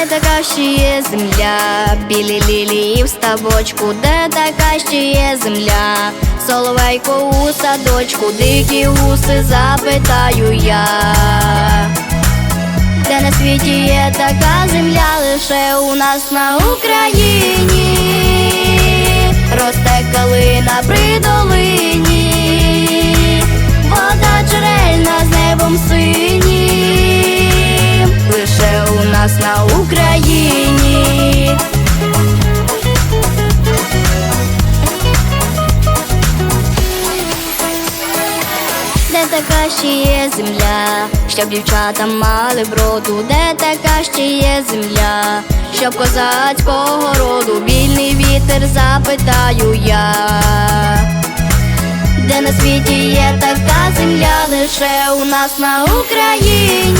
Де така ще є земля, білі лілії в ставочку, де така ще є земля, соловейко у садочку, дикі гуси запитаю я, де на світі є така земля, лише у нас на Україні, росте калина при така ще є земля, щоб дівчата мали броду, де така ще є земля, щоб козацького роду вільний вітер запитаю я, де на світі є така земля, лише у нас на Україні,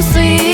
джерельна